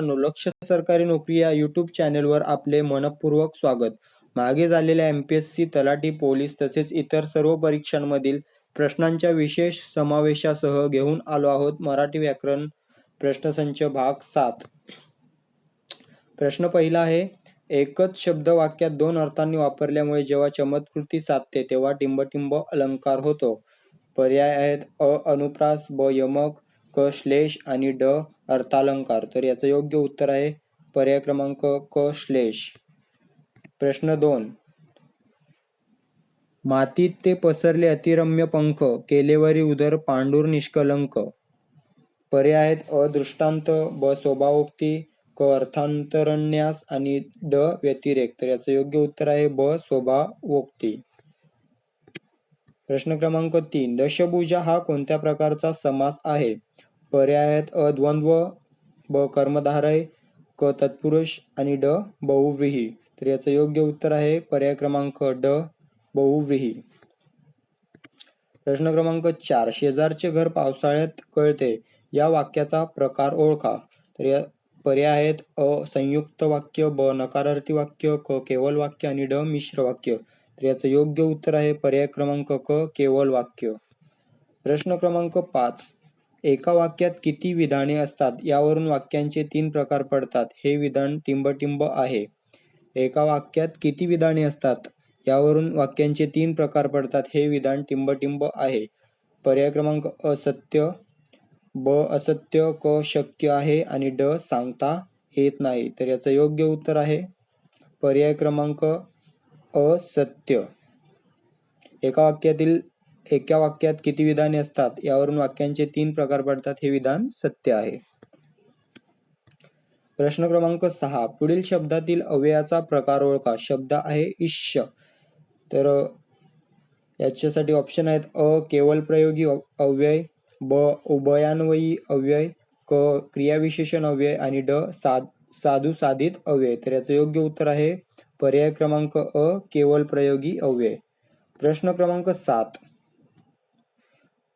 मित्रांनो लक्ष सरकारी नोकरी या युट्यूब चॅनेलवर आपले मनपूर्वक स्वागत. मागे झालेल्या एम पी एस सी तलाठी पोलीस तसेच इतर सर्व परीक्षांमधील प्रश्नांच्या विशेष समावेशासह घेऊन आलो आहोत मराठी व्याकरण प्रश्नसंच भाग सात. प्रश्न पहिला आहे एकच शब्द वाक्यात दोन अर्थांनी वापरल्यामुळे जेव्हा चमत्कृती साधते तेव्हा टिंबटिंब अलंकार होतो. पर्याय आहेत अ अनुप्रास ब यमक क श्लेष आणि ड अर्थालंकार. तर याचं योग्य उत्तर आहे पर्याय क्रमांक क श्लेष. प्रश्न दोन. मातीत ते पसरले अतिरम्य पंख केलेवरी उदर पांडुर निष्कलंक. पर्याय आहेत अदृष्टांत ब स्वभावोक्ती क अर्थांतरण्यास आणि ड व्यतिरेक. तर याचं योग्य उत्तर आहे ब स्वभावोक्ती. प्रश्न क्रमांक तीन. दशभुजा हा कोणत्या प्रकारचा समास आहे? पर्याय आहेत अ द्वंद्व ब कर्मधारय क तत्पुरुष आणि ड बहुव्रीही. तर याचं योग्य उत्तर आहे पर्याय क्रमांक ड बहुव्रीही. प्रश्न क्रमांक चार. शेजारचे घर पावसाळ्यात कळते. या वाक्याचा प्रकार ओळखा. तर या पर्याय आहेत अ संयुक्त वाक्य ब नकारार्थी वाक्य क केवल वाक्य आणि ड मिश्र वाक्य. तर याचं योग्य उत्तर आहे पर्याय क्रमांक क केवल वाक्य. प्रश्न क्रमांक पाच. एका वाक्यात किती विधाने असतात? यावरून वाक्यांचे तीन प्रकार पडतात. हे विधान टिंबटिंब आहे. एका वाक्यात किती विधाने असतात? यावरून वाक्यांचे तीन प्रकार पडतात. हे विधान टिंबटिंब आहे. पर्याय क्रमांक असत्य ब असत्य क शक्य आहे आणि ड सांगता येत नाही. तर याचं योग्य उत्तर आहे पर्याय क्रमांक असत्य. एका वाक्यातील एका वाक्यात किती विधाने असतात? यावरून वाक्यांचे तीन प्रकार पडतात. हे विधान सत्य आहे. प्रश्न क्रमांक सहा. पुढील शब्दातील अव्ययाचा प्रकार ओळखा. शब्द आहे इष्य. तर याच्यासाठी ऑप्शन आहेत अ केवल प्रयोगी अव्यय ब उभयान्वयी अव्यय क क्रियाविशेषण अव्यय आणि ड साध साधू साधित अव्यय. तर याचं योग्य उत्तर आहे पर्याय क्रमांक अ केवल प्रयोगी अव्यय. प्रश्न क्रमांक सात.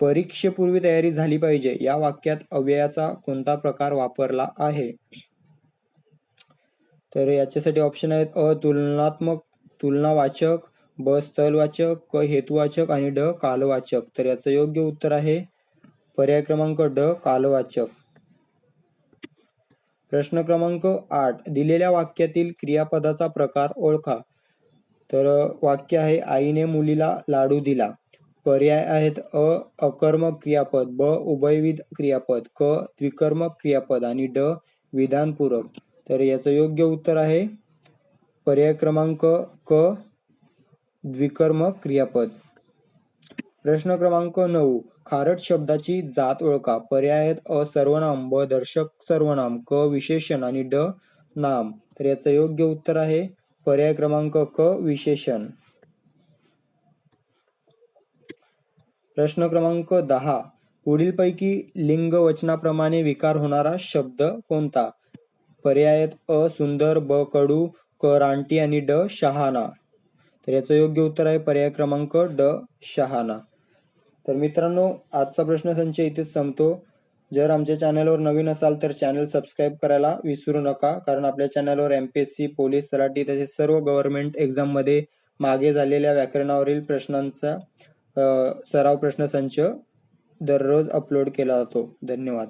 परीक्षेपूर्वी तयारी झाली पाहिजे या वाक्यात अव्ययाचा कोणता प्रकार वापरला आहे? तर याच्यासाठी ऑप्शन आहेत अ तुलनात्मक तुलनावाचक ब स्थलवाचक क हेतुवाचक आणि ड कालवाचक. तर याचं योग्य उत्तर आहे पर्याय क्रमांक ड कालवाचक. प्रश्न क्रमांक आठ दिलेल्या वाक्यातील क्रियापदाचा प्रकार ओळखा. तर वाक्य आहे आईने मुलीला लाडू दिला. पर्याय आहेत. अ अकर्मक क्रियापद. ब उभयविध क्रियापद. क द्विकर्मक क्रियापद. आणि ड विधानपूरक. तर याचं योग्य उत्तर आहे पर्याय क्रमांक क द्विकर्मक क्रियापद. प्रश्न क्रमांक नऊ. खारट शब्दाची जात ओळखा. पर्याय आहेत अ सर्वनाम ब दर्शक सर्वनाम क विशेषण आणि ड नाम. तर याचं योग्य उत्तर आहे पर्याय क्रमांक क विशेषण. प्रश्न क्रमांक दहा. पुढीलपैकी लिंग वचनाप्रमाणे विकार होणारा शब्द कोणता? पर्यायत अ सुंदर ब कडू क रानटी आणि ड शहाणा. तर याचं योग्य उत्तर आहे पर्याय क्रमांक ड शहाणा. तर मित्रांनो आजचा प्रश्नसंच इथेच संपतो. जर आमच्या चॅनलवर नवीन असाल तर चॅनल सबस्क्राईब करायला विसरू नका कारण आपल्या चॅनलवर M P S C police तलाठी तसेच सर्व गव्हर्नमेंट एक्झाममध्ये मागे झालेल्या व्याकरणावरील प्रश्नांचा सराव प्रश्नसंच दररोज अपलोड केला जातो. धन्यवाद.